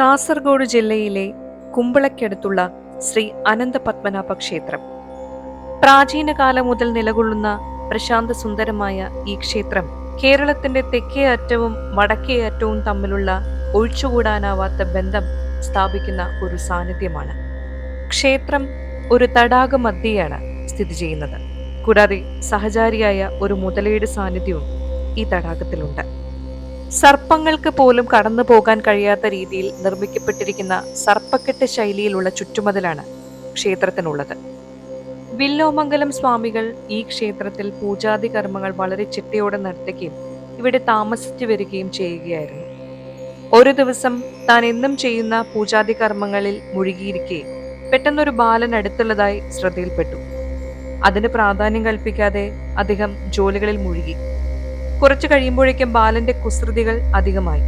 കാസർഗോഡ് ജില്ലയിലെ കുമ്പളയ്ക്കടുത്തുള്ള ശ്രീ അനന്ത പത്മനാഭ ക്ഷേത്രം പ്രാചീന കാലം മുതൽ നിലകൊള്ളുന്ന പ്രശാന്ത സുന്ദരമായ ഈ ക്ഷേത്രം കേരളത്തിന്റെ തെക്കേ അറ്റവും വടക്കേ അറ്റവും തമ്മിലുള്ള ഒഴിച്ചുകൂടാനാവാത്ത ബന്ധം സ്ഥാപിക്കുന്ന ഒരു സാന്നിധ്യമാണ്. ക്ഷേത്രം ഒരു തടാക മധ്യയാണ് സ്ഥിതി ചെയ്യുന്നത്. കൂടാതെ സഹചാരിയായ ഒരു മുതലയുടെ സാന്നിധ്യവും ഈ തടാകത്തിലുണ്ട്. സർപ്പങ്ങൾക്ക് പോലും കടന്നു പോകാൻ കഴിയാത്ത രീതിയിൽ നിർമ്മിക്കപ്പെട്ടിരിക്കുന്ന സർപ്പക്കെട്ട് ശൈലിയിലുള്ള ചുറ്റുമതിലാണ് ക്ഷേത്രത്തിനുള്ളത്. വില്ലോമംഗലം സ്വാമികൾ ഈ ക്ഷേത്രത്തിൽ പൂജാതി കർമ്മങ്ങൾ വളരെ ചിട്ടയോടെ നടത്തുകയും ഇവിടെ താമസിച്ചു വരികയും ചെയ്യുകയായിരുന്നു. ഒരു ദിവസം താൻ എന്നും ചെയ്യുന്ന പൂജാതി കർമ്മങ്ങളിൽ മുഴുകിയിരിക്കെ പെട്ടെന്നൊരു ബാലൻ അടുത്തുള്ളതായി ശ്രദ്ധയിൽപ്പെട്ടു. അതിന് പ്രാധാന്യം കൽപ്പിക്കാതെ അദ്ദേഹം ജോലികളിൽ മുഴുകി. കുറച്ചു കഴിയുമ്പോഴേക്കും ബാലന്റെ കുസൃതികൾ അധികമായി.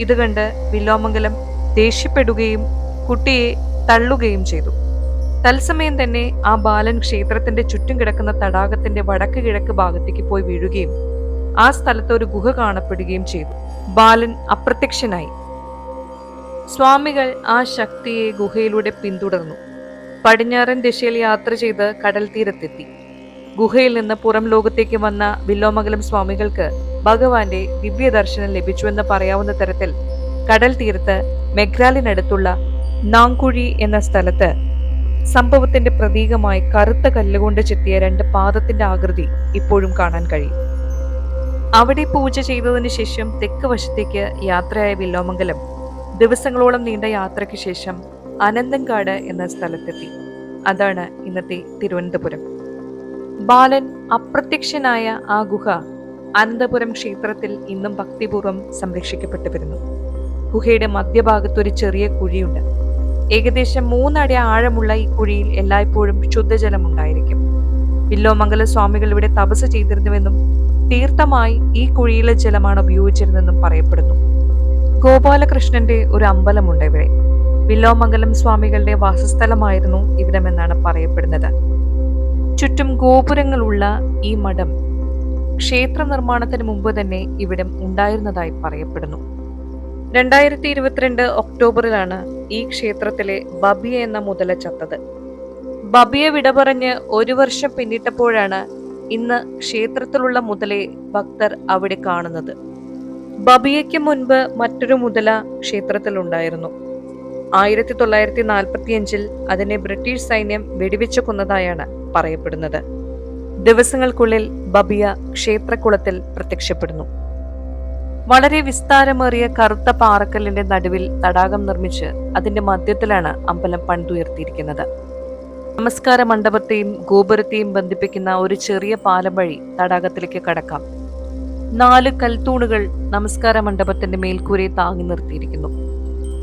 ഇത് കണ്ട് വില്ലോമംഗലം ദേഷ്യപ്പെടുകയും കുട്ടിയെ തള്ളുകയും ചെയ്തു. തത്സമയം തന്നെ ആ ബാലൻ ക്ഷേത്രത്തിന്റെ ചുറ്റും കിടക്കുന്ന തടാകത്തിന്റെ വടക്ക് കിഴക്ക് ഭാഗത്തേക്ക് പോയി വീഴുകയും ആ സ്ഥലത്ത് ഒരു ഗുഹ കാണപ്പെടുകയും ചെയ്തു. ബാലൻ അപ്രത്യക്ഷനായി. സ്വാമികൾ ആ ശക്തിയെ ഗുഹയിലൂടെ പിന്തുടർന്നു. പടിഞ്ഞാറൻ ദിശയിൽ യാത്ര ചെയ്ത് കടൽ തീരത്തെത്തി ഗുഹയിൽ നിന്ന് പുറം ലോകത്തേക്ക് വന്ന വില്ലോമംഗലം സ്വാമികൾക്ക് ഭഗവാന്റെ ദിവ്യ ദർശനം ലഭിച്ചുവെന്ന് പറയാവുന്ന തരത്തിൽ കടൽ തീരത്ത് മെഗ്രാലിനടുത്തുള്ള നാങ്കുഴി എന്ന സ്ഥലത്ത് സംഭവത്തിന്റെ പ്രതീകമായി കറുത്ത കല്ലുകൊണ്ട് ചെത്തിയ രണ്ട് പാദത്തിന്റെ ആകൃതി ഇപ്പോഴും കാണാൻ കഴിയും. അവിടെ പൂജ ചെയ്തതിനു ശേഷം തെക്ക് വശത്തേക്ക് യാത്രയായ വില്ലോമംഗലം ദിവസങ്ങളോളം നീണ്ട യാത്രയ്ക്ക് ശേഷം അനന്തൻകാട് എന്ന സ്ഥലത്തെത്തി. അതാണ് ഇന്നത്തെ തിരുവനന്തപുരം. ബാലൻ അപ്രത്യക്ഷനായ ആ ഗുഹ അനന്തപുരം ക്ഷേത്രത്തിൽ ഇന്നും ഭക്തിപൂർവം സംരക്ഷിക്കപ്പെട്ടു വരുന്നു ഗുഹയുടെ മധ്യഭാഗത്ത് ഒരു ചെറിയ കുഴിയുണ്ട്. ഏകദേശം മൂന്നടി ആഴമുള്ള ഈ കുഴിയിൽ എല്ലായ്പ്പോഴും ശുദ്ധജലം ഉണ്ടായിരിക്കും വില്ലോമംഗല സ്വാമികൾ ഇവിടെ തപസ് ചെയ്തിരുന്നുവെന്നും തീർത്ഥമായി ഈ കുഴിയിലെ ജലമാണ് ഉപയോഗിച്ചിരുന്നതെന്നും പറയപ്പെടുന്നു. ഗോപാലകൃഷ്ണന്റെ ഒരു അമ്പലമുണ്ട് ഇവിടെ. വില്ലോമംഗലം സ്വാമികളുടെ വാസസ്ഥലമായിരുന്നു ഇവിടമെന്നാണ് പറയപ്പെടുന്നത്. ചുറ്റും ഗോപുരങ്ങളുള്ള ഈ മഠം ക്ഷേത്ര നിർമ്മാണത്തിന് മുമ്പ് തന്നെ ഇവിടം ഉണ്ടായിരുന്നതായി പറയപ്പെടുന്നു. രണ്ടായിരത്തി ഇരുപത്തിരണ്ട് ഒക്ടോബറിലാണ് ഈ ക്ഷേത്രത്തിലെ ബബിയ എന്ന മുതല ചത്തത്. ബബിയ വിട പറഞ്ഞ് ഒരു വർഷം പിന്നിട്ടപ്പോഴാണ് ഇന്ന് ക്ഷേത്രത്തിലുള്ള മുതലെ ഭക്തർ അവിടെ കാണുന്നത്. ബബിയയ്ക്ക് മുൻപ് മറ്റൊരു മുതല ക്ഷേത്രത്തിലുണ്ടായിരുന്നു. ആയിരത്തി തൊള്ളായിരത്തി നാൽപ്പത്തിയഞ്ചിൽ അതിനെ ബ്രിട്ടീഷ് സൈന്യം വെടിവെച്ചു കൊന്നതായാണ് പറയപ്പെടുന്നത്. ദിവസങ്ങൾക്കുള്ളിൽ ബബിയ ക്ഷേത്രക്കുളത്തിൽ പ്രത്യക്ഷപ്പെടുന്നു. വളരെ വിസ്താരമേറിയ കറുത്ത പാറക്കല്ലിന്റെ നടുവിൽ തടാകം നിർമ്മിച്ച് അതിന്റെ മധ്യത്തിലാണ് അമ്പലം പണിതുയർത്തിയിരിക്കുന്നത്. നമസ്കാര മണ്ഡപത്തെയും ഗോപുരത്തെയും ബന്ധിപ്പിക്കുന്ന ഒരു ചെറിയ പാലം വഴി തടാകത്തിലേക്ക് കടക്കാം. നാല് കൽത്തൂണുകൾ നമസ്കാര മണ്ഡപത്തിന്റെ മേൽക്കൂരയെ താങ്ങി നിർത്തിയിരിക്കുന്നു.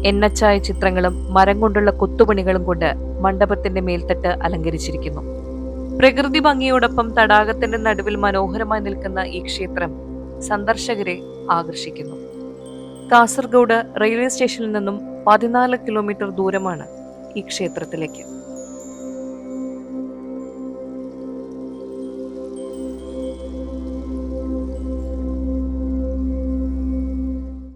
എണ്ണച്ചായ ചിത്രങ്ങളും മരം കൊണ്ടുള്ള കൊത്തുപണികളും കൊണ്ട് മണ്ഡപത്തിന്റെ മേൽത്തട്ട് അലങ്കരിച്ചിരിക്കുന്നു. പ്രകൃതി ഭംഗിയോടൊപ്പം തടാകത്തിന്റെ നടുവിൽ മനോഹരമായി നിൽക്കുന്ന ഈ ക്ഷേത്രം സന്ദർശകരെ ആകർഷിക്കുന്നു. കാസർഗോഡ് റെയിൽവേ സ്റ്റേഷനിൽ നിന്നും പതിനാല് കിലോമീറ്റർ ദൂരമാണ് ഈ ക്ഷേത്രത്തിലേക്ക്.